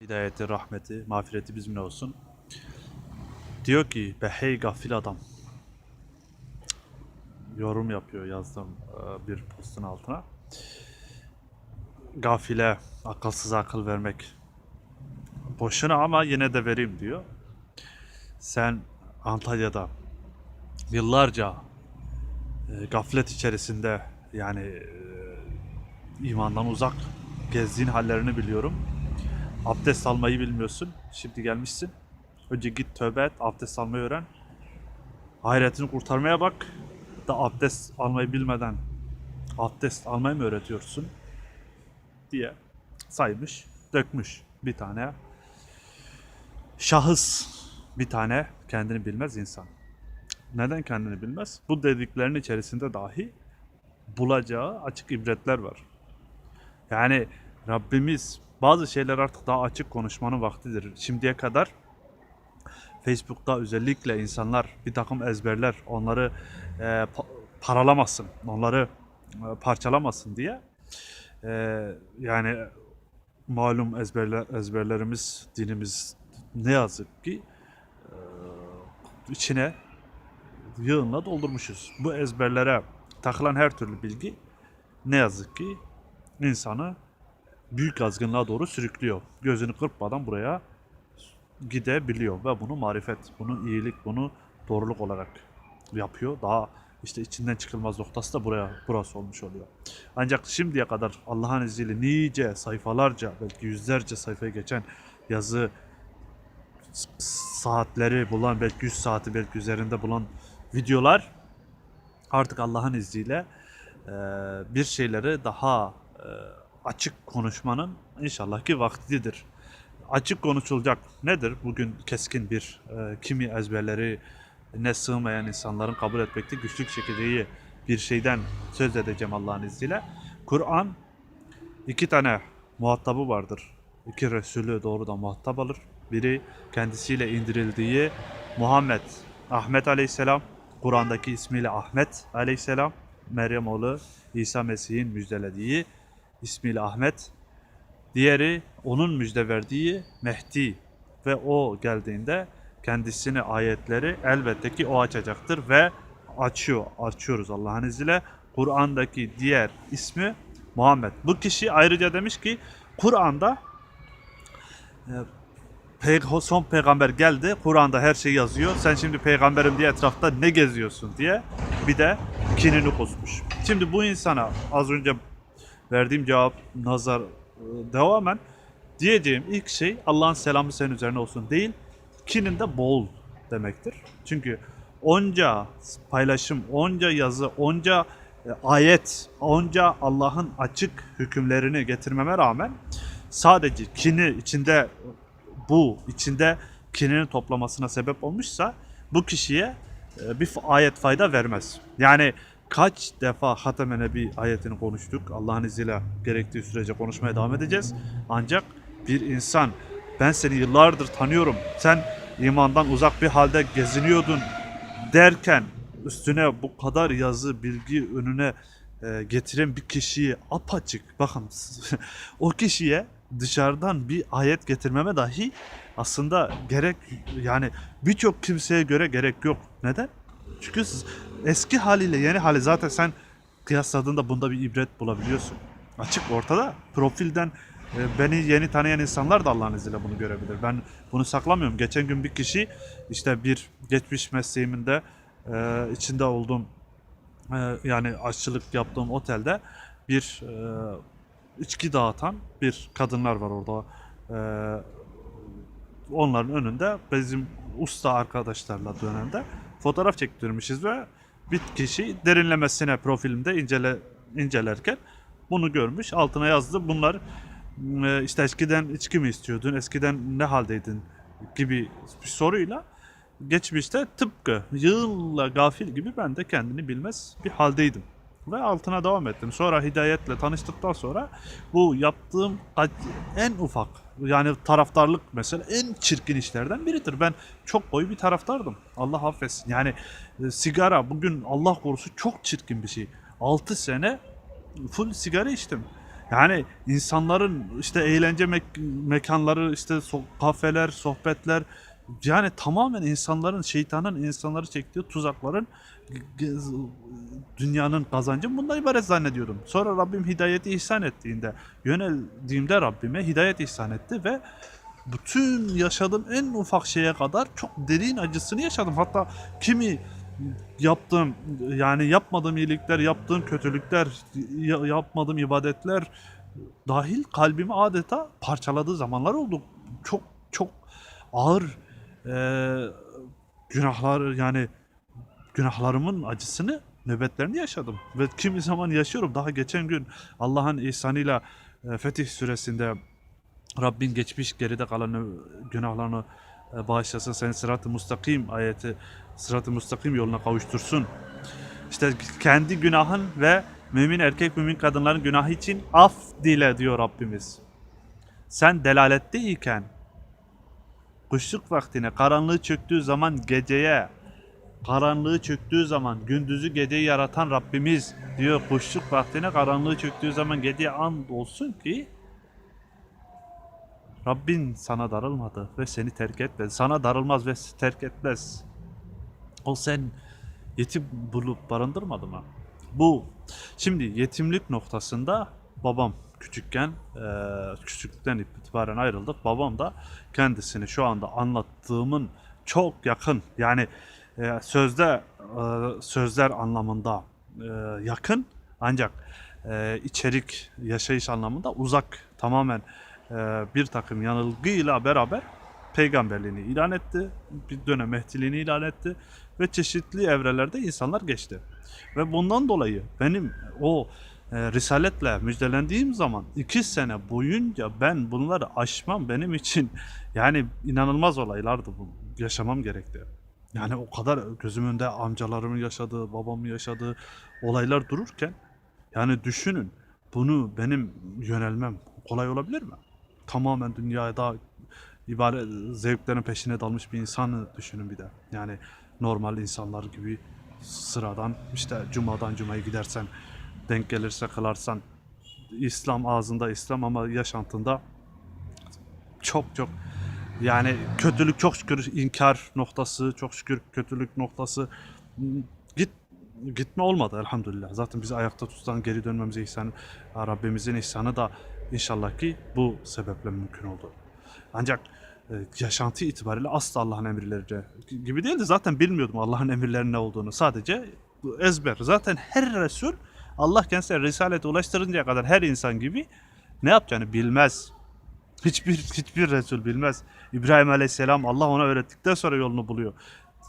Hidayeti, rahmeti, mağfireti bizimle olsun. Diyor ki be hey gafil adam. Yorum yapıyor yazdım e, bir postun altına. Gafile, akılsıza akıl vermek. Boşuna ama yine de vereyim diyor. Sen Antalya'da yıllarca e, gaflet içerisinde yani e, imandan uzak gezdiğin hallerini biliyorum. Abdest almayı bilmiyorsun. Şimdi gelmişsin. Önce git tövbe et, abdest almayı öğren. Hayretini kurtarmaya bak. Da abdest almayı bilmeden abdest almayı mı öğretiyorsun? Diye saymış, dökmüş bir tane şahıs, bir tane kendini bilmez insan. Neden kendini bilmez? Bu dediklerinin içerisinde dahi bulacağı açık ibretler var. Yani Rabbimiz bazı şeyler artık daha açık konuşmanın vaktidir. Şimdiye kadar Facebook'ta özellikle insanlar bir takım ezberler onları e, pa- paralamasın, onları e, parçalamasın diye e, yani malum ezberler, ezberlerimiz, dinimiz ne yazık ki e, içine yığınla doldurmuşuz. Bu ezberlere takılan her türlü bilgi ne yazık ki insanı büyük azgınlığa doğru sürüklüyor. Gözünü kırpmadan buraya gidebiliyor ve bunu marifet, bunu iyilik, bunu doğruluk olarak yapıyor. Daha işte içinden çıkılmaz noktası da buraya burası olmuş oluyor. Ancak şimdiye kadar Allah'ın izniyle nice sayfalarca belki yüzlerce sayfayı geçen yazı saatleri bulan belki 100 saati belki üzerinde bulan videolar artık Allah'ın izniyle bir şeyleri daha açık konuşmanın inşallah ki vaktidir. Açık konuşulacak nedir? Bugün keskin bir e, kimi ezberleri ne sığmayan insanların kabul etmekte güçlük çekeceği bir şeyden söz edeceğim Allah'ın izniyle. Kur'an iki tane muhatabı vardır. İki Resulü doğrudan muhatap alır. Biri kendisiyle indirildiği Muhammed, Ahmet Aleyhisselam, Kur'an'daki ismiyle Ahmet Aleyhisselam, Meryem oğlu İsa Mesih'in müjdelediği ismiyle Ahmet. Diğeri onun müjde verdiği Mehdi ve o geldiğinde kendisine ayetleri elbette ki o açacaktır ve açıyor, açıyoruz Allah'ın izniyle. Kur'an'daki diğer ismi Muhammed. Bu kişi ayrıca demiş ki Kur'an'da e, son peygamber geldi. Kur'an'da her şey yazıyor. Sen şimdi peygamberim diye etrafta ne geziyorsun diye bir de kinini kusmuş. Şimdi bu insana az önce verdiğim cevap nazar e, devamen diyeceğim ilk şey Allah'ın selamı senin üzerine olsun değil, kinin de bol demektir. Çünkü onca paylaşım, onca yazı, onca e, ayet, onca Allah'ın açık hükümlerini getirmeme rağmen sadece kini içinde bu içinde kinini toplamasına sebep olmuşsa bu kişiye e, bir ayet fayda vermez. Yani kaç defa Hatem-i Nebi ayetini konuştuk. Allah'ın izniyle gerektiği sürece konuşmaya devam edeceğiz. Ancak bir insan ben seni yıllardır tanıyorum. Sen imandan uzak bir halde geziniyordun derken üstüne bu kadar yazı, bilgi önüne e, getiren bir kişiyi apaçık bakın o kişiye dışarıdan bir ayet getirmeme dahi aslında gerek yani birçok kimseye göre gerek yok. Neden? Çünkü eski haliyle yeni hali zaten sen kıyasladığında bunda bir ibret bulabiliyorsun. Açık ortada. Profilden e, beni yeni tanıyan insanlar da Allah'ın izniyle bunu görebilir. Ben bunu saklamıyorum. Geçen gün bir kişi işte bir geçmiş mesleğimde e, içinde olduğum e, yani aşçılık yaptığım otelde bir içki dağıtan bir kadınlar var orada. Onların önünde bizim usta arkadaşlarla dönemde fotoğraf çektirmişiz ve bir kişi derinlemesine profilimde incele, incelerken bunu görmüş. Altına yazdı. Bunlar e, işte eskiden içki mi istiyordun? Eskiden ne haldeydin? gibi bir soruyla geçmişte tıpkı yığınla gafil gibi ben de kendini bilmez bir haldeydim. Ve altına devam ettim. Sonra hidayetle tanıştıktan sonra bu yaptığım en ufak yani taraftarlık mesela en çirkin işlerden biridir. Ben çok boy bir taraftardım. Allah affetsin. Yani e, sigara bugün Allah korusun çok çirkin bir şey. 6 sene full sigara içtim. Yani insanların işte eğlence mek- mekanları, işte so- kafeler, sohbetler yani tamamen insanların, şeytanın insanları çektiği tuzakların dünyanın kazancı bundan ibaret zannediyordum. Sonra Rabbim hidayeti ihsan ettiğinde, yöneldiğimde Rabbime hidayet ihsan etti ve bütün yaşadığım en ufak şeye kadar çok derin acısını yaşadım. Hatta kimi yaptığım yani yapmadığım iyilikler, yaptığım kötülükler, ya- yapmadığım ibadetler dahil kalbimi adeta parçaladığı zamanlar oldu. Çok çok ağır eee, günahlar yani günahlarımın acısını nöbetlerini yaşadım. Ve kimi zaman yaşıyorum. Daha geçen gün Allah'ın ihsanıyla e, Fetih suresinde Rabbin geçmiş geride kalan günahlarını e, bağışlasın. Seni sırat-ı mustakim ayeti sırat-ı mustakim yoluna kavuştursun. İşte kendi günahın ve mümin erkek mümin kadınların günahı için af dile diyor Rabbimiz. Sen delalette kuşluk vaktine karanlığı çöktüğü zaman geceye karanlığı çöktüğü zaman gündüzü geceyi yaratan Rabbimiz diyor kuşluk vaktine karanlığı çöktüğü zaman geceye and olsun ki Rabbin sana darılmadı ve seni terk etmedi. Sana darılmaz ve terk etmez. O sen yetim bulup barındırmadı mı? Bu şimdi yetimlik noktasında babam küçükken eee küçüklükten itibaren ayrıldık. Babam da kendisini şu anda anlattığımın çok yakın yani eee, sözde eee, sözler anlamında eee, yakın ancak eee, içerik yaşayış anlamında uzak tamamen eee, bir takım yanılgıyla beraber peygamberliğini ilan etti. Bir dönem mehdiliğini ilan etti ve çeşitli evrelerde insanlar geçti. Ve bundan dolayı benim o e, risaletle müjdelendiğim zaman iki sene boyunca ben bunları aşmam benim için yani inanılmaz olaylardı bu. Yaşamam gerekti. Yani o kadar gözümün önünde amcalarımın yaşadığı, babamın yaşadığı olaylar dururken yani düşünün bunu benim yönelmem kolay olabilir mi? Tamamen dünyada ibaret zevklerin peşine dalmış bir insanı düşünün bir de. Yani normal insanlar gibi sıradan işte cumadan cumaya gidersen denk gelirse kılarsan İslam ağzında İslam ama yaşantında çok çok yani kötülük çok şükür inkar noktası çok şükür kötülük noktası git gitme olmadı elhamdülillah. Zaten bizi ayakta tutan geri dönmemize ihsan Rabbimizin ihsanı da inşallah ki bu sebeple mümkün oldu. Ancak e, yaşantı itibariyle asla Allah'ın emirleri gibi değildi. Zaten bilmiyordum Allah'ın emirlerinin ne olduğunu. Sadece ezber. Zaten her Resul Allah kendisine risaleti ulaştırıncaya kadar her insan gibi ne yapacağını bilmez. Hiçbir hiçbir Resul bilmez. İbrahim Aleyhisselam Allah ona öğrettikten sonra yolunu buluyor.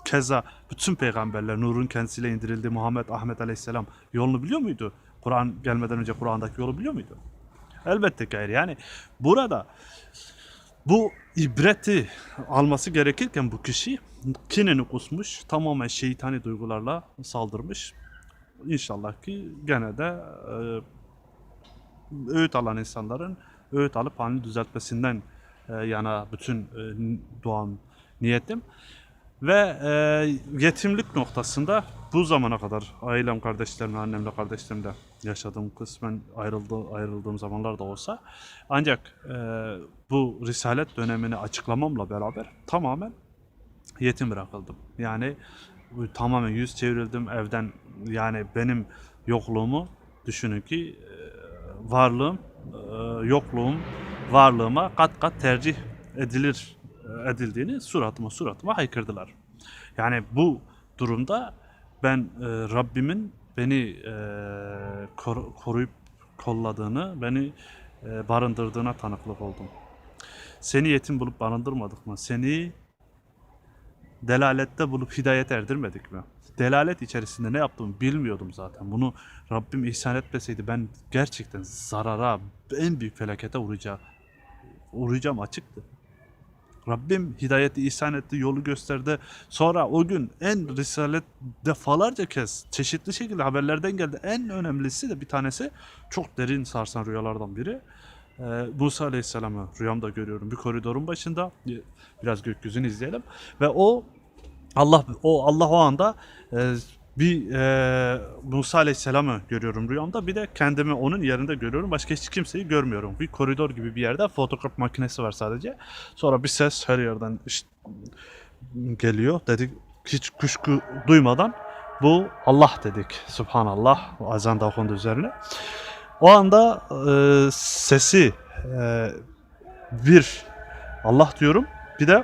Keza bütün peygamberler nurun kendisiyle indirildi. Muhammed Ahmet Aleyhisselam yolunu biliyor muydu? Kur'an gelmeden önce Kur'an'daki yolu biliyor muydu? Elbette ki hayır. Yani burada bu ibreti alması gerekirken bu kişi kinini kusmuş, tamamen şeytani duygularla saldırmış. İnşallah ki gene de e, öğüt alan insanların öğüt alıp halini düzeltmesinden e, yana bütün e, doğan niyetim. Ve e, yetimlik noktasında bu zamana kadar ailem, kardeşlerimle, annemle, kardeşlerimle yaşadığım kısmen ayrıldı, ayrıldığım zamanlar da olsa ancak e, bu risalet dönemini açıklamamla beraber tamamen yetim bırakıldım. Yani tamamen yüz çevrildim evden yani benim yokluğumu düşünün ki e, varlığım e, yokluğum varlığıma kat kat tercih edilir e, edildiğini suratıma suratıma haykırdılar. Yani bu durumda ben Rabbimin beni kor- koruyup kolladığını, beni barındırdığına tanıklık oldum. Seni yetim bulup barındırmadık mı? Seni delalette bulup hidayet erdirmedik mi? Delalet içerisinde ne yaptığımı bilmiyordum zaten. Bunu Rabbim ihsan etmeseydi ben gerçekten zarara, en büyük felakete uğrayacağım, uğrayacağım açıktı. Rabbim hidayeti ihsan etti, yolu gösterdi. Sonra o gün en risalet defalarca kez çeşitli şekilde haberlerden geldi. En önemlisi de bir tanesi çok derin sarsan rüyalardan biri. Ee, Musa Aleyhisselam'ı rüyamda görüyorum. Bir koridorun başında biraz gökyüzünü izleyelim ve o Allah o Allah o anda e, bir e, Musa Aleyhisselam'ı görüyorum rüyamda. Bir de kendimi onun yerinde görüyorum. Başka hiç kimseyi görmüyorum. Bir koridor gibi bir yerde fotoğraf makinesi var sadece. Sonra bir ses her yerden işte geliyor. Dedik hiç kuşku duymadan bu Allah dedik. Subhanallah. Azan da okundu üzerine. O anda e, sesi e, bir Allah diyorum. Bir de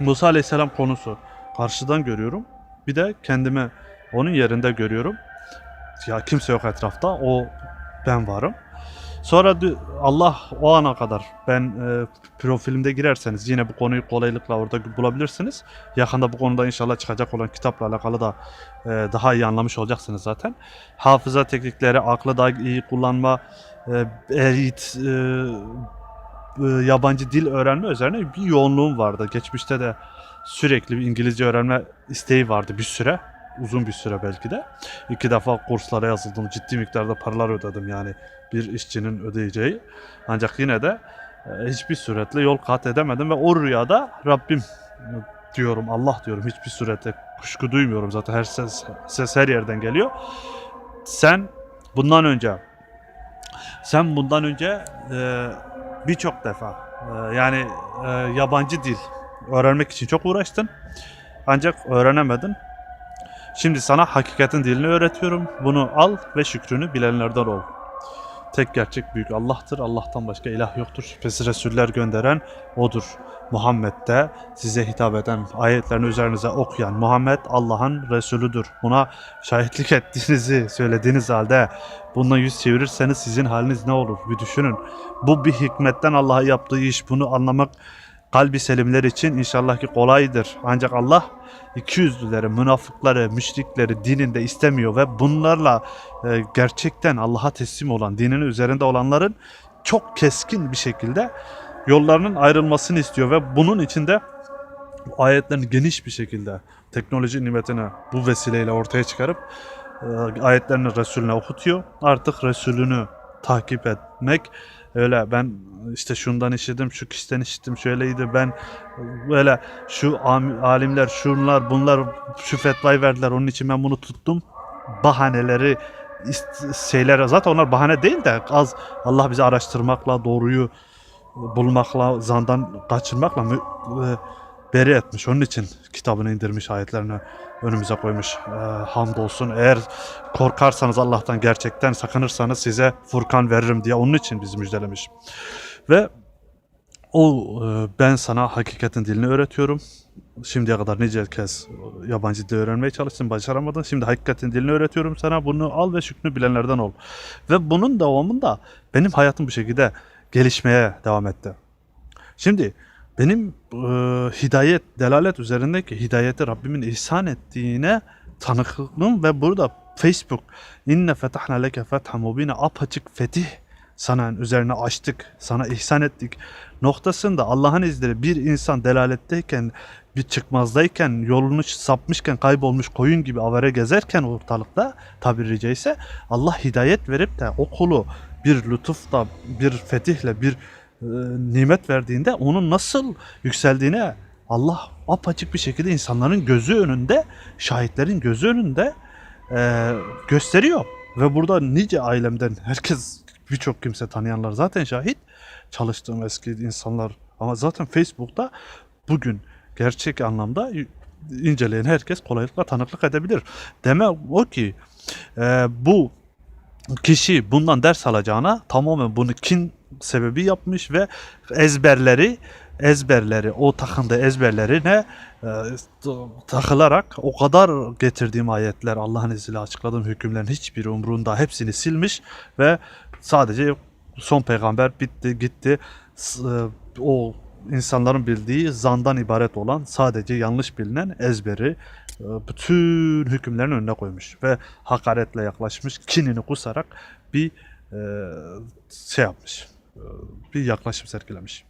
Musa Aleyhisselam konusu karşıdan görüyorum. Bir de kendimi onun yerinde görüyorum. Ya kimse yok etrafta. O ben varım. Sonra Allah o ana kadar ben e, profilimde girerseniz yine bu konuyu kolaylıkla orada bulabilirsiniz. Yakında bu konuda inşallah çıkacak olan kitapla alakalı da e, daha iyi anlamış olacaksınız zaten. Hafıza teknikleri, aklı daha iyi kullanma, e, eğit, e, e, yabancı dil öğrenme üzerine bir yoğunluğum vardı. Geçmişte de sürekli bir İngilizce öğrenme isteği vardı bir süre. Uzun bir süre belki de. İki defa kurslara yazıldım. Ciddi miktarda paralar ödedim yani bir işçinin ödeyeceği. Ancak yine de e, hiçbir suretle yol kat edemedim ve o rüyada Rabbim diyorum Allah diyorum hiçbir surette kuşku duymuyorum zaten her ses, ses her yerden geliyor. Sen bundan önce sen bundan önce e, birçok defa e, yani e, yabancı dil öğrenmek için çok uğraştın. Ancak öğrenemedin. Şimdi sana hakikatin dilini öğretiyorum. Bunu al ve şükrünü bilenlerden ol. Tek gerçek büyük Allah'tır. Allah'tan başka ilah yoktur. Şüphesiz Resuller gönderen O'dur. Muhammed de size hitap eden ayetlerini üzerinize okuyan Muhammed Allah'ın Resulüdür. Buna şahitlik ettiğinizi söylediğiniz halde bundan yüz çevirirseniz sizin haliniz ne olur? Bir düşünün. Bu bir hikmetten Allah'a yaptığı iş. Bunu anlamak kalbi selimler için inşallah ki kolaydır. Ancak Allah ikiyüzlüleri, münafıkları, müşrikleri dininde istemiyor ve bunlarla e, gerçekten Allah'a teslim olan, dininin üzerinde olanların çok keskin bir şekilde yollarının ayrılmasını istiyor ve bunun içinde ayetlerini geniş bir şekilde teknoloji nimetini bu vesileyle ortaya çıkarıp e, ayetlerini Resulüne okutuyor. Artık Resulünü takip etmek öyle ben işte şundan işittim, şu kişiden işittim, şöyleydi ben böyle şu alimler, şunlar, bunlar şu fetvayı verdiler onun için ben bunu tuttum. Bahaneleri şeyler zaten onlar bahane değil de az Allah bizi araştırmakla doğruyu bulmakla zandan kaçırmakla beri etmiş. Onun için kitabını indirmiş ayetlerini önümüze koymuş. E, hamdolsun. Eğer korkarsanız Allah'tan gerçekten sakınırsanız size Furkan veririm diye onun için bizi müjdelemiş. Ve o e, ben sana hakikatin dilini öğretiyorum. Şimdiye kadar nice kez yabancı dil öğrenmeye çalıştın, başaramadın. Şimdi hakikatin dilini öğretiyorum sana. Bunu al ve şükrünü bilenlerden ol. Ve bunun devamında benim hayatım bu şekilde gelişmeye devam etti. Şimdi benim e, hidayet, delalet üzerindeki hidayeti Rabbimin ihsan ettiğine tanıklığım ve burada Facebook inne fetahna leke fetha mubine apaçık fetih sana üzerine açtık, sana ihsan ettik noktasında Allah'ın izniyle bir insan delaletteyken, bir çıkmazdayken, yolunu sapmışken, kaybolmuş koyun gibi avare gezerken ortalıkta tabiri caizse Allah hidayet verip de o kulu bir lütufla, bir fetihle, bir e, nimet verdiğinde onun nasıl yükseldiğine Allah apaçık bir şekilde insanların gözü önünde, şahitlerin gözü önünde e, gösteriyor. Ve burada nice ailemden herkes birçok kimse tanıyanlar zaten şahit. Çalıştığım eski insanlar ama zaten Facebook'ta bugün gerçek anlamda inceleyen herkes kolaylıkla tanıklık edebilir. Demek o ki e, bu kişi bundan ders alacağına tamamen bunu kin sebebi yapmış ve ezberleri ezberleri o takındığı ezberlerine e, takılarak o kadar getirdiğim ayetler Allah'ın izniyle açıkladığım hükümlerin hiçbiri umrunda hepsini silmiş ve sadece son peygamber bitti gitti. E, o insanların bildiği zandan ibaret olan sadece yanlış bilinen ezberi e, bütün hükümlerin önüne koymuş ve hakaretle yaklaşmış kinini kusarak bir e, şey yapmış bir yaklaşım sergilemiş.